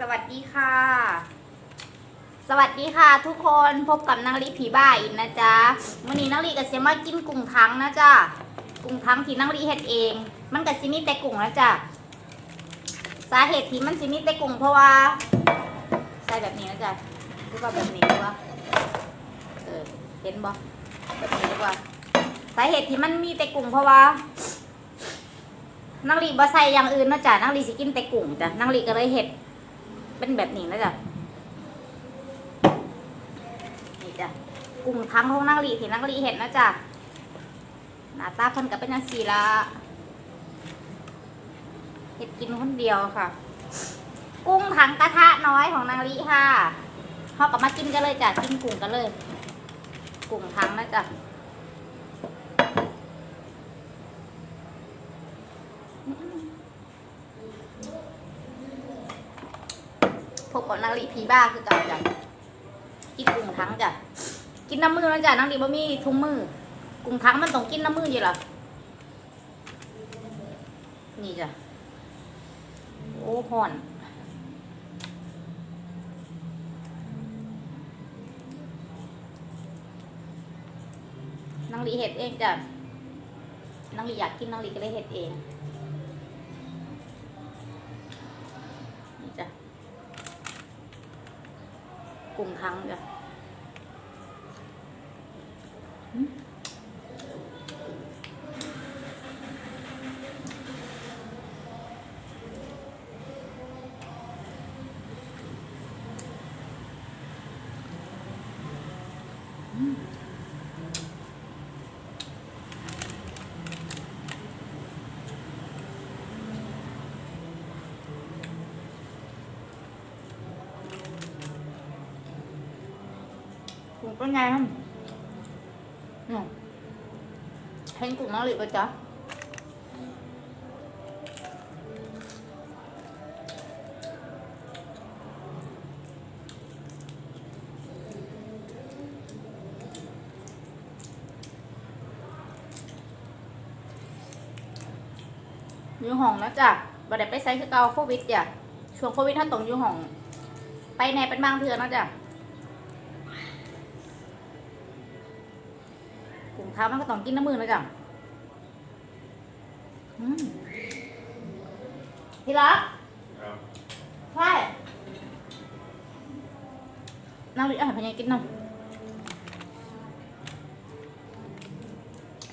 สวัสดีค่ะ สวัสดีค่ะ ทุกคนพบกับนางลีผีบ้าอีกนะจ๊ะวันนี้นางลีกับเซมากินกุ้งทังนะจ๊ะกุ้งทังที่นางลีเฮ็ดเอง มันกับซิมีแต่กุ้งนะจ๊ะสาเหตุที่มันซิมีแต่กุ้งเพราะว่าใส่แบบนี้นะจ๊ะหรือว่าแบบนี้หรือว่าเออเห็นบ่แบบนี้หรือว่าสาเหตุที่มันมีแต่กุ้งเพราะว่านางลีบ่ใส่อย่างอื่นนะจ๊ะนางลีสิกินแต่กุ้งจ้ะนางลีก็เลยเฮ็ด เป็นแบบนี้นะจ๊ะนี่จ้ะกุ้งทั้งของนางลีที่นางลีเห็นนะจ๊ะหน้าตาเพิ่นก็เป็นจังซี่ละเฮ็ดกินคนเดียวค่ะ กุ้งถังกระทะน้อยของนางลีค่ะเฮาก็มากินกันเลยจ้ะกินกุ้งกันเลย กุ้งถังนะจ๊ะ บกับนางลีพีบ้าคือเก่าจ้ะกินกุ้งทั้งจ้ะกินน้ำมือแล้วจ้ะนางลีบะมีทุ่งมือกุ้งทั้งมันต้องกินน้ำมืออยู่หรอนี่จ้ะโอ้ห่อนนางลีเห็ดเองจ้ะนางลีอยากกินนางลีก็เลยเห็ดเองนี่จ้ะ กุ้งทั้งจ้ะ กุ้งเป็นไงครับอืมเห็นกุ้งน้องหลิบปจ๊ะอยู่ห้องแล้วจ้ะบ่ไดไปไซคือเก่าโควิดจ้ะช่วงโควิดท่านต้องอยู่ห้อง ไปไหนเป็นบางเทือนะจ้ะ ถุงเท้ามันก็ต้องกินน้ำมือนะจ๊ะอืมทีละครับใช่น้ำลิอาหารพญากินน้ำ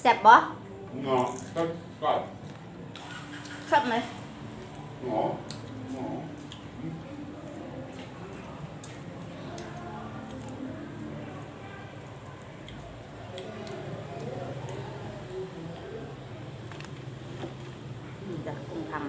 แซ่บบ่งอก็ก็แซ่บไหมงองอ นี่จ้ะกุ้งทำ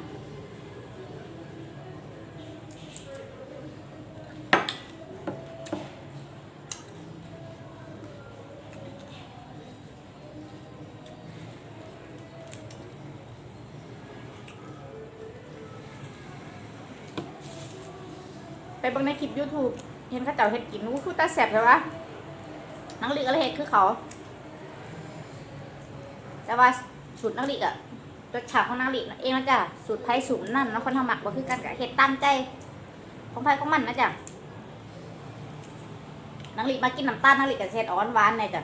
ไปเบิ่งในคลิป YouTube เห็นข้าเจ้าเฮ็ดกินอู้คือตาแซ่บใช่ปะนังลีก็เลยเฮ็ดคือเขา แต่ว่าสูตรนักลิกอะรสชาติของนักลิกเองนะจ๊ะสูตรไผ่สูตรนั่นแล้วคนทำหมักบ่คือกันกับเฮ็ดตามใจ ของไผ่ของมันนะจ๊ะนักลิกมากินน้ำตาลนักลิกกับเฮ็ดอ่อนหวานเลยจ้ะ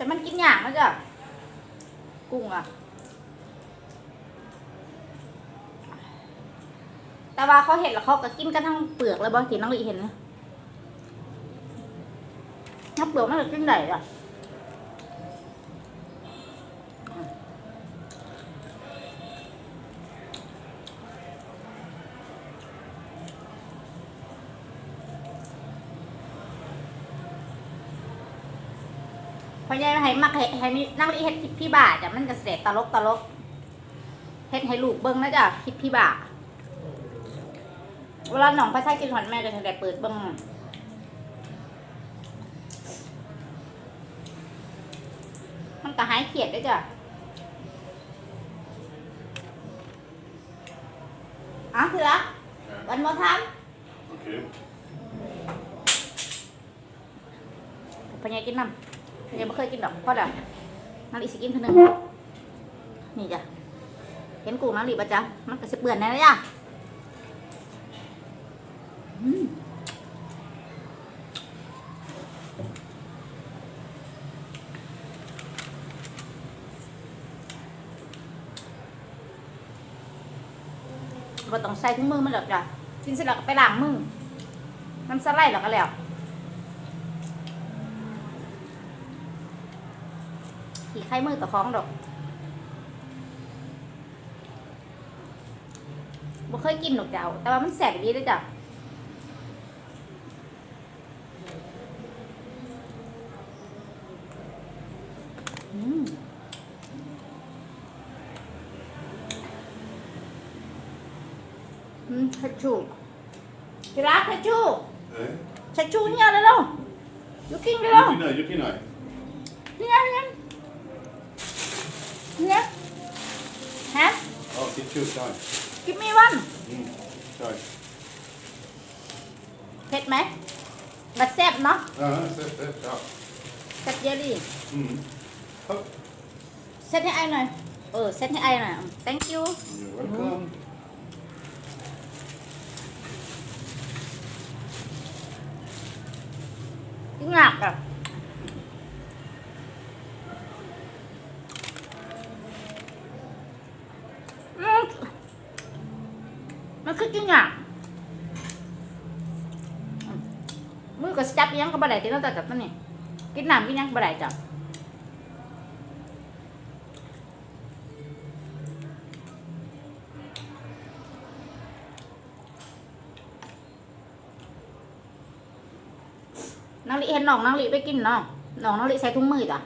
แต่มันกินยางนะจ๊ะกุ้งอะแต่ว่าเขาเห็นแล้วเขาก็กินกันทั้งเปลือกเลยบางทีน้องลิเห็นนะถ้าเปลือกมันจะกินไหนอะ พอใหญ่ให้มักให้ให้นี่นั่งรีเฮ็ดคลิปพี่บ่าจ้ะมันก็เสร็จตลกตลกเฮ็ดให้ลูกเบิ่งนะจ้ะคลิปพี่บ่าเวลาหนองพระชายกินหอนแม่ก็จะได้เปิดเบ้างมันก็หายเขียดได้อจ้ะเอะคือละ Ja. วันมอท Okej. ำพญายกินน้ำ พญายไม่เคยกินดอกเพราะเดี๋ยวน้ำอีสกินเท่านึงนี่จ้ะเห็นกูน้ำหลีบปะจ๊ะมันก็สิเปื่อนแน่เลยจ้ะมบ่ต้องใส่ถุงมือมันหรอกจ้ะกินเสร็จแล้วก็ไปล้างมือน้ำสไลด์แล้วก็แล้ว ขี่ไข่มือต่อคล้องดอกบ่เคยกินดอกเจ้า แต่ว่ามันแสบดีเลยจ้ะอืมอืมชัดชูจิรักชัดชู Nej. ชัดชูเนี่ยเลยเร็วยูกินเลยเร็ว Jukina, Jukina. เนี่ยเนี่ย เนี่ยฮะ Ja, ketchup, tack. กินมีวัน Mm. Tack. เผ็ดไหมบัดแซ่บเนาะ Ja, sätt, sätt, ja. แซ่บเยอะดี Mm. Hopp. เซ็ตให้ไอหน่อยเออเซ็ตให้ไอหน่อย thank you You're welcome. กินหนักอะอืมมันคือกินหนักอืม มือก็จับยังก็บ่ได้ที่เราจะจับมันนี่กินน้ำกินยังบ่ได้จ้ะน้องลิเห็นน้องน้องลิไปกินเนาะน้องน้องลิใส่ถุงมือจ้ะ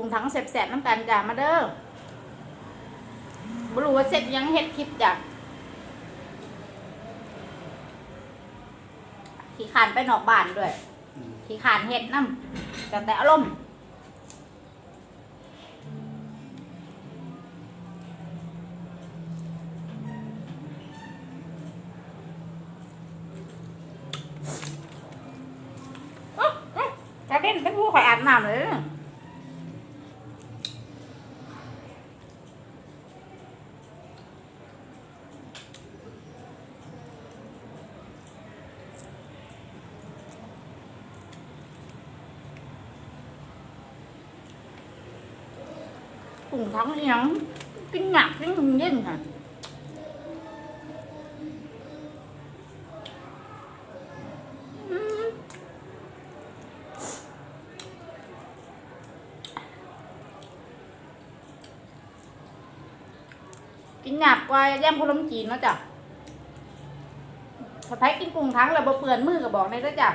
ปรุงทั้งแสบๆน้ำกันจ้ะมาเด้อบรู้ว่าเสร็จยังเฮ็ดคลิปจ้ะขี้ขานไปนอกบ้านด้วย ขี้ขานเฮ็ดน้ำแต่แต่อารมณ์ งทั้งยังกินหนักกินเย็นค่ะกินหยาบกว่าย่ำขนมจีนนะจ๊ะสะพายกินกุ้งทั้งระเบเปื่อนมือกับบอกในเะจ้ะ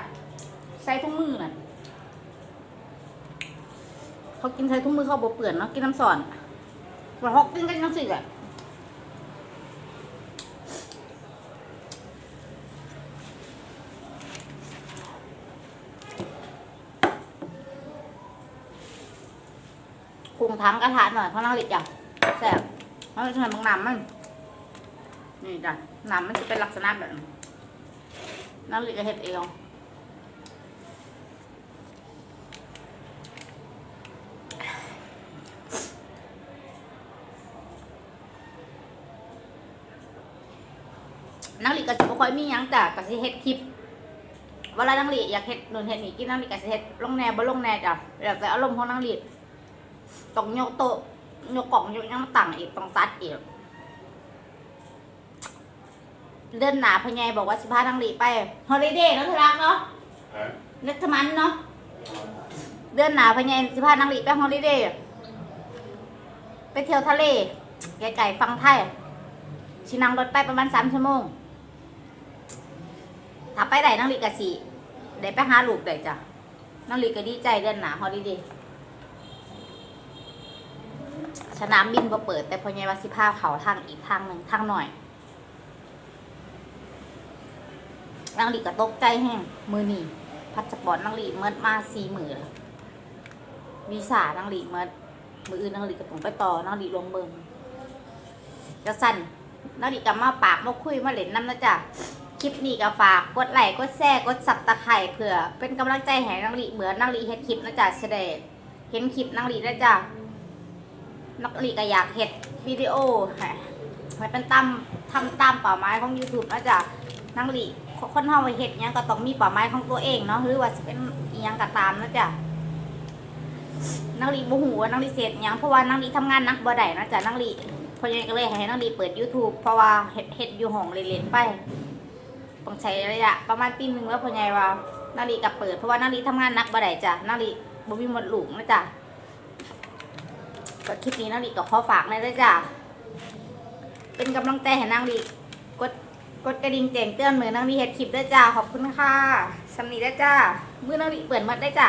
ใส่พวงมือน่ะ เขากินใส่ถุงมือเขาบเปื่อนเนาะกินน้ำสอนว่าฮอกกินกันจังซี่ะปรุงทั้งกระทะหน่อยเพราะน้ำลิจ้ะแซ่บเพราะฉะนั้นบางน้ำมันนี่จ้ะน้ำมันจะเป็นลักษณะแบบนี้น้ำลิจะเฮ็ดเอง นังหลีก็สิบ่ค่อย มีหยังจ้ะก็สิเฮ็ดคลิปเวลานังหลีอยากเฮ็ดนู่นเฮ็ดนี่กินนังหลีก็สิเฮ็ดลงแหน่บ่ลงแหน่จ้ะแล้วแต่อารมณ์ของนังหลีต้องยกโต๊ะยกกล่องยกหยังมาตั้งอีกต้องตัดอีกเดือนหน้าพ่อใหญ่บอกว่าสิพานังหลีไปฮอลิเดย์เนาะที่รักเนาะ Nej. นึกทมันเนาะเดือนหน้าพ่อใหญ่สิพานังหลีไปฮอลิเดย์ไปเที่ยวทะเลไกลๆฟังไทยสินั่งรถไปประมาณ3ชั่วโมง ถ้าไปไหนนั่งรีกะสีได้ไปหาลูกได้จ้ะน้องลีก็ดีใจเดือนหนาฮอลิเดย์สนามบินบ่เปิด แต่พอไงว่าสิพาเขาทางอีกทางหนึ่งทางหน่อยนางลีก็ตกใจแห้งมือหนีพัสปอร์ตนางลีเมิดมาสี่หมื่นวีซ่านางลีเมิดมืออื่นนางลีก็ต้องไปต่อนางลีลงเบิงจะสั่นนางลีก็มาปากมาคุยมาเล่นน้ำนะจ๊ะ คลิปนี้ก็ฝากกดไลค์กดแชร์กดสับตะไคร่เผื่อ เป็นกำลังใจให้นางลีเหมือนนางลีเฮ็ดคลิปนะจ๊ะเสด็จเห็นคลิปนางลีนะจ๊ะนางลีก็อยากเฮ็ดวิดีโอให้ให้เป็นตามทำตามเป้าหมายของ YouTube นะจ๊ะนางลีคนเฮาไปเฮ็ดหยังก็ต้องมีเป้าหมายของตัวเองเนาะหรือว่าสิเป็นอีหยังก็ตามนะจ๊ะนางลีบ่ฮู้ว่านางลีเสร็จยังเพราะว่านางลีทำงานนักบ่ได้นะจ๊ะนางลีเพราะฉะนั้นก็เลยให้นางลีเปิด YouTube เพราะว่าเฮ็ดเฮ็ดอยู่ห้องเล่นๆไป ปองใช้ระยะประมาณปีหนึ่งแล้วพ่อใหญ่ว่านาฬิกับเปิดเพราะว่านาฬิทำงานนักบ่ได้จ้ะนาฬิบ่มีหมดหลูกนะจ้ะก็คลิปนี้นาฬิกับข้อฝากเลยจ้ะเป็นกำลังใจให้นางลีกดกดกระดิ่งแจ้งเตือนมือนางลีเฮ็ดคลิปด้วยจ้ะขอบคุณค่ะสำนีได้จ้ะมือนางลีเปิดมดได้จ้ะ